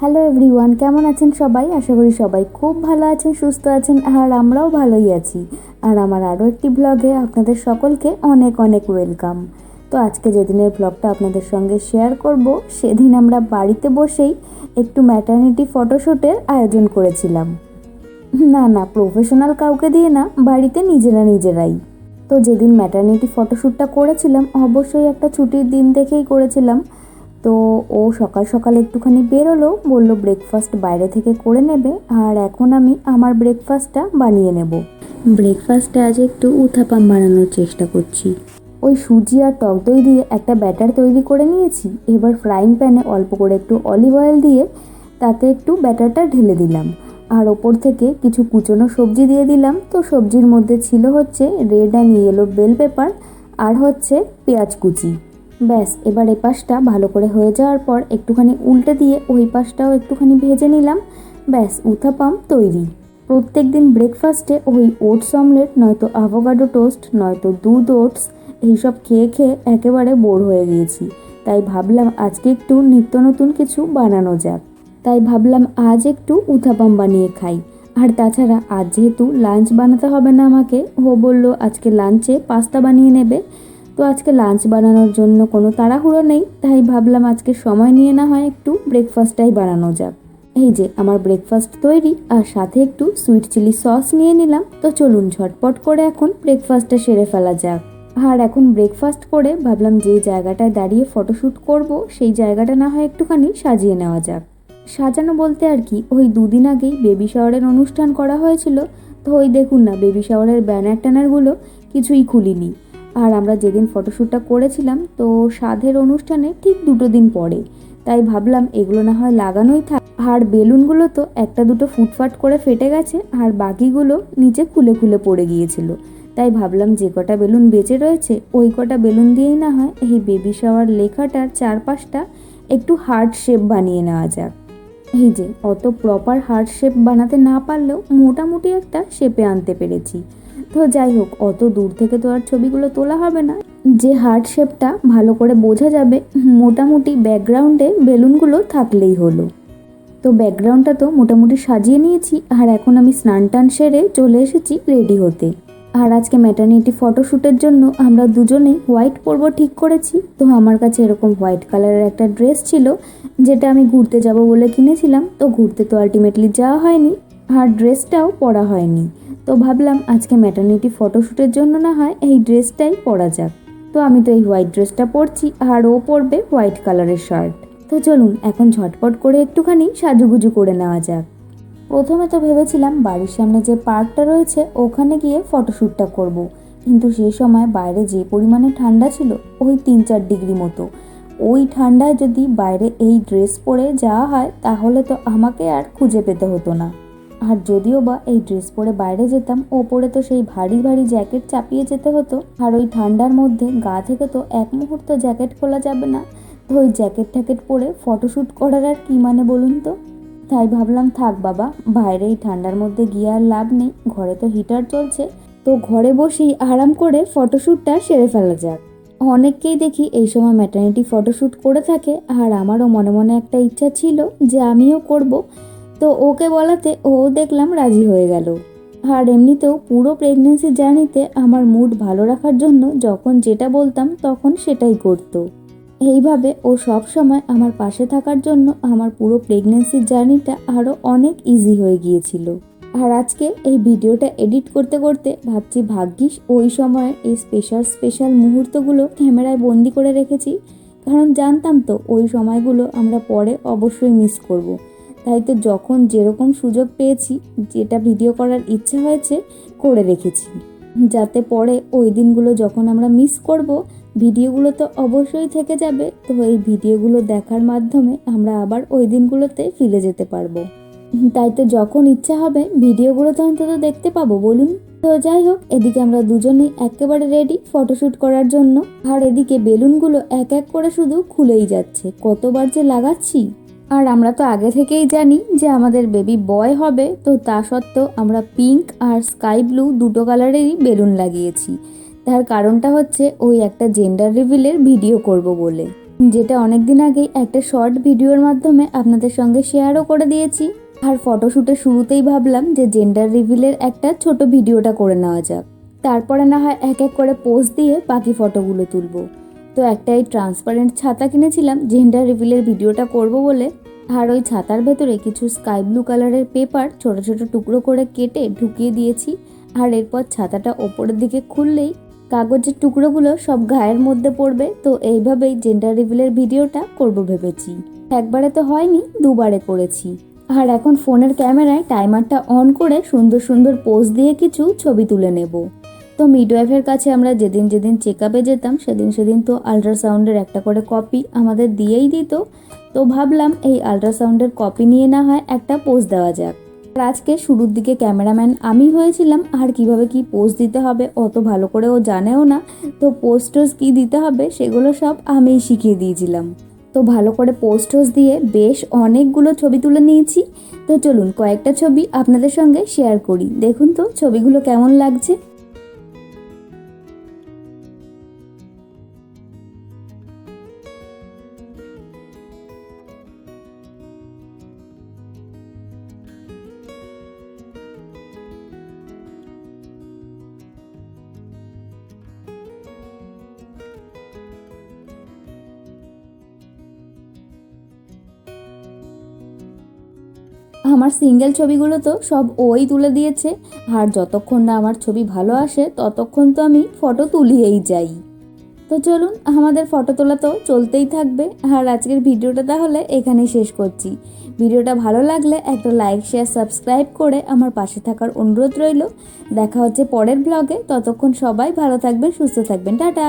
Hello everyone কেমন আছেন সবাই? আশা করি সবাই খুব ভালো আছেন, সুস্থ আছেন, আর আমরাও ভালোই আছি। আর আমার আরও একটি ব্লগে আপনাদের সকলকে অনেক অনেক ওয়েলকাম তো আজকে যেদিনের ব্লগটা আপনাদের সঙ্গে শেয়ার করব, সেদিন আমরা বাড়িতে বসেই একটু ম্যাটার্নিটি ফটোশ্যুটের আয়োজন করেছিলাম। না না প্রফেশনাল কাউকে দিয়ে না, বাড়িতে নিজেরা নিজেরাই। তো যেদিন ম্যাটার্নিটি ফটোশ্যুটটা করেছিলাম, অবশ্যই একটা ছুটির দিন দেখেই করেছিলাম। তো ও সকাল সকাল একটুখানি বেরোলো বলল ব্রেকফাস্ট বাইরে থেকে করে নেবে আর এখন আমি আমার ব্রেকফাস্টটা বানিয়ে নেব। ব্রেকফাস্টে আজ একটু উথাপাম বানানোর চেষ্টা করছি। ওই সুজি আর টক দই দিয়ে একটা ব্যাটার তৈরি করে নিয়েছি এবার ফ্রাইং প্যানে অল্প করে একটু অলিভ অয়েল দিয়ে তাতে একটু ব্যাটারটা ঢেলে দিলাম। আর ওপর থেকে কিছু কুচনো সবজি দিয়ে দিলাম তো সবজির মধ্যে ছিল হচ্ছে red and yellow bell pepper আর হচ্ছে পেঁয়াজ কুচি। ব্যাস, এবার এ পাশটা ভালো করে হয়ে যাওয়ার পর একটুখানি উল্টে দিয়ে ওই পাশটাও একটুখানি ভেজে নিলাম। ব্যাস উথাপাম তৈরি। প্রত্যেক দিন ব্রেকফাস্টে ওই ওটস অমলেট, নয়তো আভোকাডো টোস্ট নয়তো দুধ ওটস, এইসব খেয়ে খেয়ে একেবারে বোর হয়ে গিয়েছি। তাই ভাবলাম আজকে একটু নিত্য নতুন কিছু বানানো যাক। তাই ভাবলাম আজ একটু উথাপাম বানিয়ে খাই। আর তাছাড়া আজ যেহেতু লাঞ্চ বানাতে হবে না আমাকে, ও বলল আজকে লাঞ্চে পাস্তা বানিয়ে নেবে। তো আজকে লাঞ্চ বানানোর জন্য কোনো তাড়াহুড়ো নেই, তাই ভাবলাম আজকে সময় নিয়ে না হয় একটু ব্রেকফাস্টটাই বানানো যাক। এই যে আমার ব্রেকফাস্ট তৈরি, আর সাথে একটু সুইট চিলি সস নিয়ে নিলাম। তো চলুন ঝটপট করে এখন ব্রেকফাস্টটা সেরে ফেলা যাক। আর এখন ব্রেকফাস্ট করে ভাবলাম যে জায়গাটায় দাঁড়িয়ে ফটোশ্যুট করব, সেই জায়গাটা না হয় একটুখানি সাজিয়ে নেওয়া যাক। সাজানো বলতে আর কি, ওই দুদিন আগেই বেবি শাওয়ারের অনুষ্ঠান করা হয়েছিল। তো ওই দেখুন না বেবি শাওয়ারের ব্যানার ট্যানারগুলো কিছুই খুলিনি। আর আমরা যেদিন ফটোশ্যুটটা করেছিলাম, তো সাধের অনুষ্ঠানে ঠিক দুটো দিন পরে। তাই ভাবলাম এগুলো না হয় লাগানোই থাক। আর বেলুনগুলো তো একটা দুটো ফুটফাট করে ফেটে গেছে, আর বাকিগুলো নিচে খুলে খুলে পড়ে গিয়েছিল। তাই ভাবলাম যে কটা বেলুন বেঁচে রয়েছে, ওই কটা বেলুন দিয়েই না হয় এই বেবি শাওয়ার লেখাটার চারপাশটা একটু হার্ট শেপ বানিয়ে নেওয়া যাক। এই যে, অত প্রপার হার্ট শেপ বানাতে না পারলেও মোটামুটি একটা শেপে আনতে পেরেছি। তো যাই হোক, অত দূর থেকে তো আর ছবিগুলো তোলা হবে না। যে হার্ট শেপটা ভালো করে বোঝা যাবে, মোটামুটি ব্যাকগ্রাউন্ডে বেলুনগুলো থাকলেই হলো। তো ব্যাকগ্রাউন্ডটা তো মোটামুটি সাজিয়ে নিয়েছি, আর এখন আমি স্নান টান সেরে চলে এসেছি রেডি হতে। আর আজকে ম্যাটার্নিটি ফটোশ্যুটের জন্য আমরা দুজনেই হোয়াইট পরবো ঠিক করেছি। তো আমার কাছে এরকম হোয়াইট কালারের একটা ড্রেস ছিল, যেটা আমি ঘুরতে যাব বলে কিনেছিলাম। তো ঘুরতে তো আলটিমেটলি যাওয়া হয়নি। আর ড্রেসটাও পরা হয়নি। তো ভাবলাম আজকে ম্যাটার্নিটি ফটোশ্যুটের জন্য না হয় এই ড্রেসটাই পরা যাক। তো আমি তো এই হোয়াইট ড্রেসটা পরছি, আর ও পরবে হোয়াইট কালারের শার্ট তো চলুন, এখন ঝটপট করে একটুখানি সাজুগুজু করে নেওয়া যাক। প্রথমে তো ভেবেছিলাম বাড়ির সামনে যে পার্কটা রয়েছে, ওখানে গিয়ে ফটোশ্যুটটা করব। কিন্তু সেই সময় বাইরে যে পরিমাণে ঠান্ডা ছিল, ওই তিন চার ডিগ্রি মতো। ওই ঠান্ডায় যদি বাইরে এই ড্রেস পরে যাওয়া হয়, তাহলে তো আমাকে আর খুঁজে পেতে হতো না। আর যদিও বা এই ড্রেস পরে বাইরে যেতাম, ওপরে তো সেই ভারী ভারী জ্যাকেট চাপিয়ে যেতে হতো। আর ওই ঠান্ডার মধ্যে গা থেকে তো এক মুহূর্ত জ্যাকেট খোলা যাবে না। তো ওই জ্যাকেট ট্যাকেট পরে ফটোশ্যুট করার আর কী মানে বলুন তো? তাই ভাবলাম, থাক বাবা, বাইরে এই ঠান্ডার মধ্যে গিয়ে আর লাভ নেই। ঘরে তো হিটার চলছে। তো ঘরে বসেই আরাম করে ফটোশ্যুটটা সেরে ফেলা যাক। অনেককেই দেখি এই সময় ম্যাটার্নিটি ফটোশ্যুট করে থাকে। আর আমারও মনে মনে একটা ইচ্ছা ছিল যে আমিও করব। তো ওকে বলাতে ও দেখলাম রাজি হয়ে গেল। আর এমনিতেও পুরো প্রেগনেন্সি জার্নিতে আমার মুড ভালো রাখার জন্য যখন যেটা বলতাম তখন সেটাই করতো। এইভাবে ও সব সময় আমার পাশে থাকার জন্য আমার পুরো প্রেগনেন্সির জার্নিটা আরও অনেক ইজি হয়ে গিয়েছিল। আর আজকে এই ভিডিওটা এডিট করতে করতে ভাবছি ভাগ্যিস ওই সময়ের এই স্পেশাল স্পেশাল মুহূর্তগুলো ক্যামেরায় বন্দি করে রেখেছি। কারণ জানতাম তো ওই সময়গুলো আমরা পরে অবশ্যই মিস করব। তাই তো যখন যেরকম সুযোগ পেয়েছি, যেটা ভিডিও করার ইচ্ছা হয়েছে, করে রেখেছি। যাতে পরে ওই দিনগুলো যখন আমরা মিস করব ভিডিওগুলো তো অবশ্যই থেকে যাবে, তো এই ভিডিওগুলো দেখার মাধ্যমে আমরা আবার ওই দিনগুলোতে ফিরে যেতে পারব। তাই তো যখন ইচ্ছা হবে ভিডিওগুলো তো অন্তত দেখতে পাবো, বলুন? তো যাই হোক, এদিকে আমরা দুজনেই একেবারে রেডি ফটোশ্যুট করার জন্য। আর এদিকে বেলুনগুলো এক এক করে শুধু খুলেই যাচ্ছে। কতবার যে লাগাচ্ছি। আর আমরা তো আগে থেকেই জানি যে আমাদের বেবি বয় হবে, তো তা সত্ত্বেও আমরা পিঙ্ক আর স্কাই ব্লু দুটো কালারেরই বেলুন লাগিয়েছি। তার কারণটা হচ্ছে ওই একটা জেন্ডার রিভিলের ভিডিও করব বলে। যেটা অনেক দিন আগেই একটা শর্ট ভিডিওর মাধ্যমে আপনাদের সঙ্গে শেয়ারও করে দিয়েছি। আর ফটোশ্যুটের শুরুতেই ভাবলাম যে জেন্ডার রিভিলের একটা ছোট ভিডিওটা করে নেওয়া যাক। তারপরে না হয় এক এক করে পোস্ট দিয়ে বাকি ফটোগুলো তুলবো। তো একটা এই ট্রান্সপারেন্ট ছাতা কিনেছিলাম জেন্ডার রিভিলের ভিডিওটা করব বলে। আর ওই ছাতার ভেতরে কিছু স্কাই ব্লু কালারের পেপার ছোট ছোট টুকরো করে কেটে ঢুকিয়ে দিয়েছি। আর এরপর ছাতাটা ওপরের দিকে খুললেই কাগজের টুকরোগুলো সব গায়ের মধ্যে পড়বে। তো এইভাবেই জেন্ডার রিভিলের ভিডিওটা করব ভেবেছি। একবারে তো হয়নি, দুবারে করেছি। আর এখন ফোনের ক্যামেরায় টাইমারটা অন করে সুন্দর সুন্দর পোজ দিয়ে কিছু ছবি তুলে নেব। তো মিডওয়াইফের কাছে আমরা যেদিন যেদিন চেক আপে যেতাম, সেদিন সেদিন তো আল্ট্রাসাউন্ডের একটা করে কপি আমাদের দিয়েই দিত। তো ভাবলাম এই আল্ট্রাসাউন্ডের কপি নিয়ে না হয় একটা পোজ দেওয়া যাক। আর আজকে শুরুর দিকে ক্যামেরাম্যান আমি হয়েছিলাম, আর কীভাবে কি পোজ দিতে হবে অত ভালো করে ও জানেও না। তো পোস্ট টোজ কী দিতে হবে সেগুলো সব আমিই শিখিয়ে দিয়েছিলাম। তো ভালো করে পোস্ট দিয়ে বেশ অনেকগুলো ছবি তুলে নিয়েছি। তো চলুন কয়েকটা ছবি আপনাদের সঙ্গে শেয়ার করি। দেখুন তো ছবিগুলো কেমন লাগছে। আমার সিঙ্গেল ছবিগুলো তো সব ওই তুলে দিয়েছে। আর যতক্ষণ না আমার ছবি ভালো আসে, ততক্ষণ তো আমি ফটো তুলিয়েই যাই। তো চলুন, আমাদের ফটো তোলা তো চলতেই থাকবে। আর আজকের ভিডিওটা তাহলে এখানেই শেষ করছি। ভিডিওটা ভালো লাগলে একটা লাইক শেয়ার সাবস্ক্রাইব করে আমার পাশে থাকার অনুরোধ রইল। দেখা হচ্ছে পরের ব্লগে ততক্ষণ সবাই ভালো থাকবেন, সুস্থ থাকবেন। টাটা!